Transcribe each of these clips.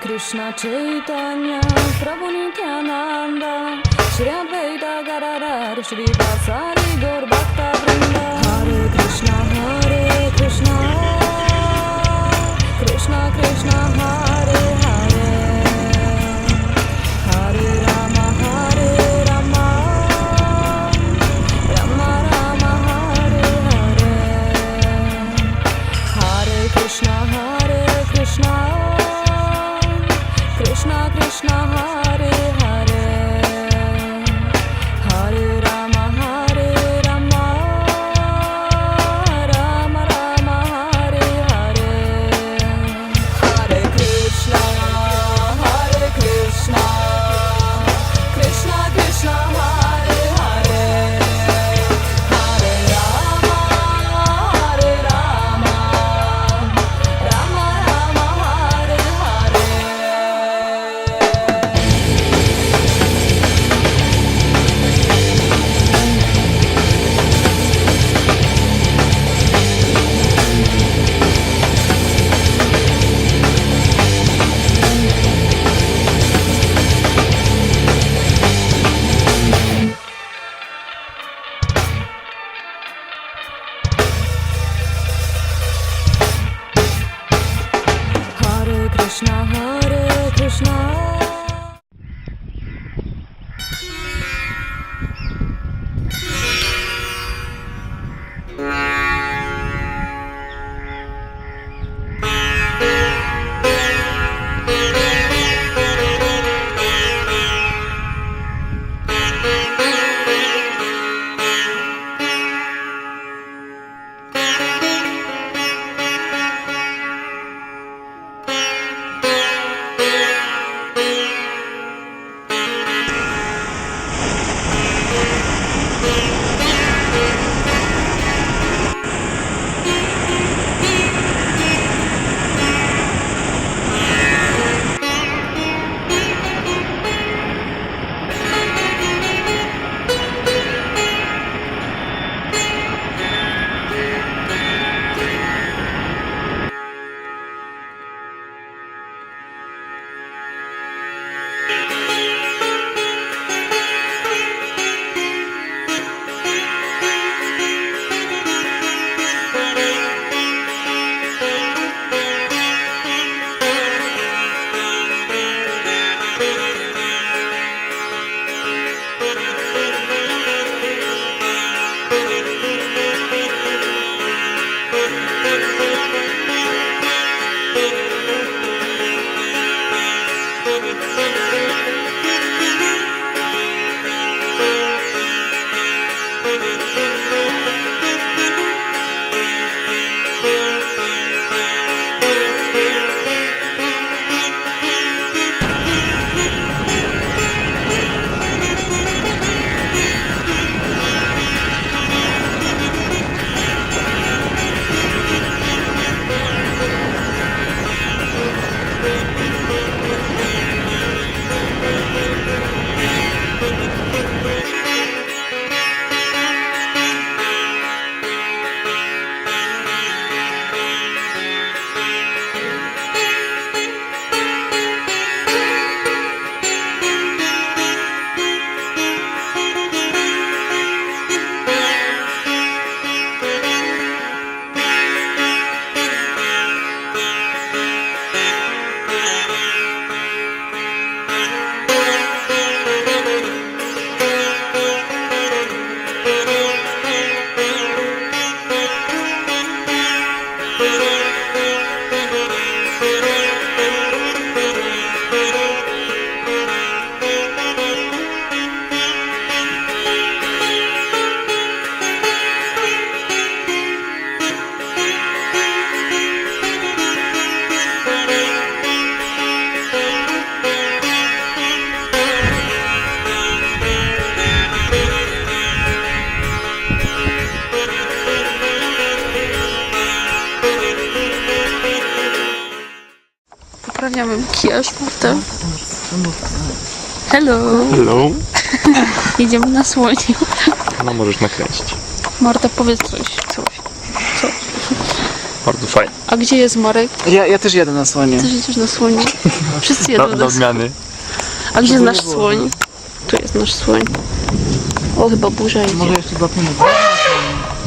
Krishna Chaitanya Prabhu Nityananda Shri Advaita Garadar Shri Vasari Gaur Pozdrawiamy Kijasz, prawda? Hello! Hello! Jedziemy na słoniu. No możesz nakręcić. Marta, powiedz coś. Coś. Coś. Bardzo fajnie. A gdzie jest Marek? Ja, ja też jadę na słonie. Też na słoniu? Wszyscy jadą na słoniu. A gdzie jest nasz słoń? Tu jest nasz słoń. O, chyba burza idzie. Może jeszcze dwa minuty.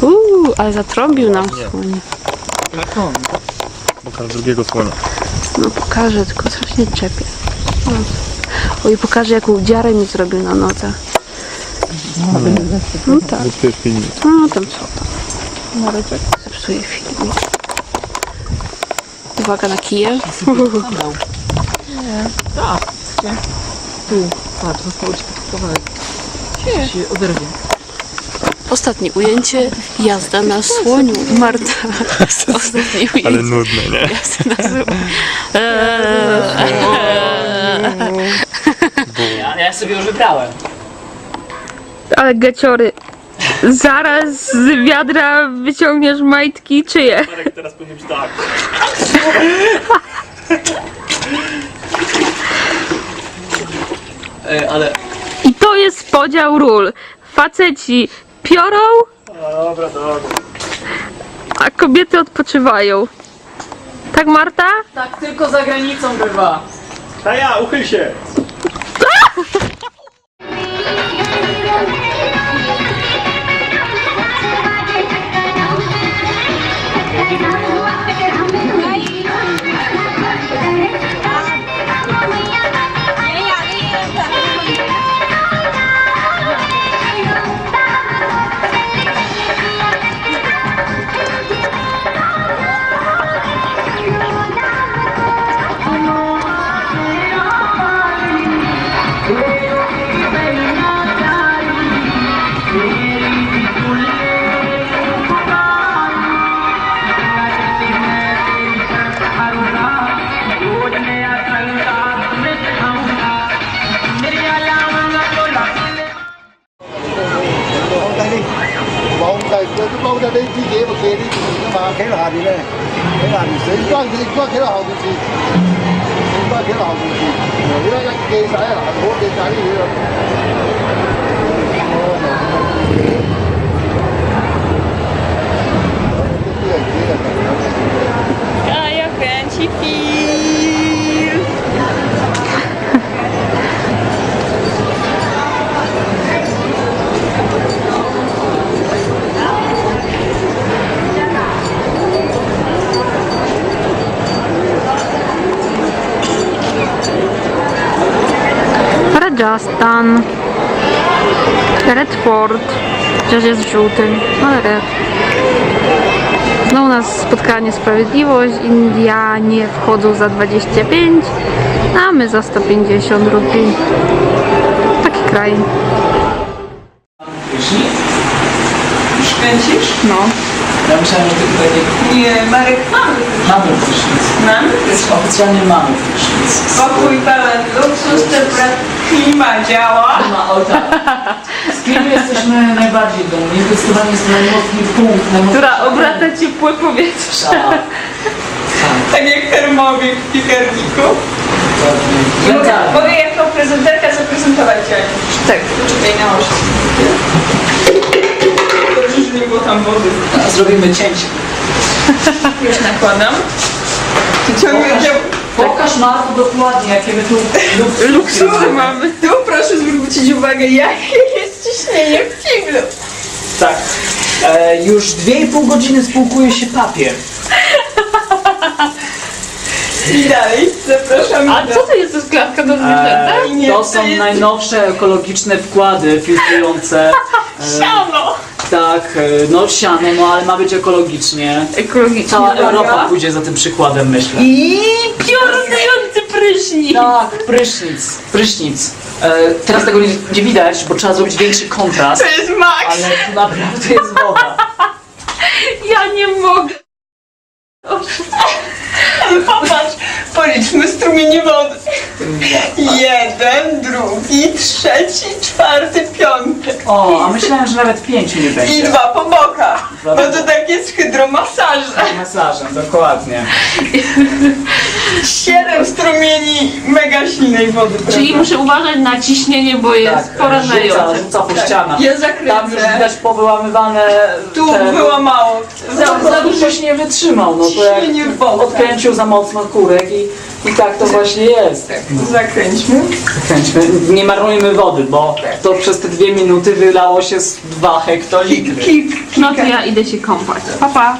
Uuu, ale zatrąbił nam słoń. Jak on? Pokaż drugiego słonia. No pokażę, tylko strasznie czepie. O. Oj, pokażę jaką dziarę mi zrobił na nodze. No tak, filmik. no tam co tam. Mareczek zepsuje film. Uwaga na kije. Tu, patrz, zostało ci kawałek. Się oderwie. Ostatnie ujęcie, jazda na słoniu. Marta. Ostatnie ujęcie. Ale nudne, nie? Jazda na słoniu. Ja, ja sobie już wybrałem. Ale geciory, zaraz z wiadra wyciągniesz majtki czyje? Teraz powinien być tak. E, ale I to jest podział ról. Faceci piorą, Dobra, dobra. a kobiety odpoczywają. Tak Marta? tak tylko za granicą bywa. A ja, uchyl się! 喺下面咧，喺下面醒翻佢，醒翻几多后半时，醒翻几多后半时。你看，一记晒啊，嗱，我记就呢度。Rajasthan. Redford. Chociaż jest w żółtym, ale red. Znowu nas spotkanie Sprawiedliwość. Indianie wchodzą za 25, a my za 150 rupii. Taki kraj. Już kręcisz? No. Ja myślałem, że ty tutaj nie... Nie, Marek mamy. Mamy prysznic. Mamy Jest oficjalnie mamy prysznic. Pokój pełen luksus, klima działa. Ma o tak. Z kim jesteśmy najbardziej dumni? Zdecydowanie jest to najmocniej punkt. najmocniej- Która obraca ciepłe powietrze. Tak. Tak jak termowik w piekarniku. Mogę, Tak. mogę jako prezenterka zaprezentować Cię. Tak. Czekaj na oczy. Było tam wody. A Zrobimy cięcie. Już nakładam. Ciągle Pokaż, pokaż Marku dokładnie, jakie my tu luksusy Luksusy mamy. Tu proszę zwrócić uwagę, jakie jest ciśnienie w kiblu. Tak. E, już 2,5 godziny spłukuje się papier. I dalej, zapraszam A co to jest za klatka do zwierzęta? E, Nie, to to są jest- najnowsze ekologiczne wkłady filtrujące. E, Siano! Tak, e, no siano, no ale ma być ekologicznie. Ekologicznie. Cała Uwaga. Europa pójdzie za tym przykładem, myślę. I Piorunujący prysznic. Tak, prysznic, prysznic. E, teraz tego nie, nie widać, bo trzeba zrobić większy kontrast, to jest Max! ale tu naprawdę jest woda. Ja nie mogę. Popatrz, policzmy strumienie wody. Jeden, drugi, trzeci, czwarty, piąty. O, a myślałem, że nawet pięciu nie I będzie. dwa po bokach. No to tak jest hydromasaże. Masażem, dokładnie. Siedem strumieni i mega silnej wody. Czyli muszę uważać na ciśnienie, bo jest Tak, rzuca, porażające. rzuca po ścianach. Ja Tam już zakręcę. widać powyłamywane Tu te... było mało. Za, za dużo się nie wytrzymał, no to jak Ciśnienie w odkręcił za mocno kurek i, i tak to właśnie jest. Tak, zakręćmy. Kręćmy. Nie marnujmy wody, bo to przez te dwie minuty wylało się z dwa hektolitry. Kik, No to ja idę się kąpać. Pa, pa.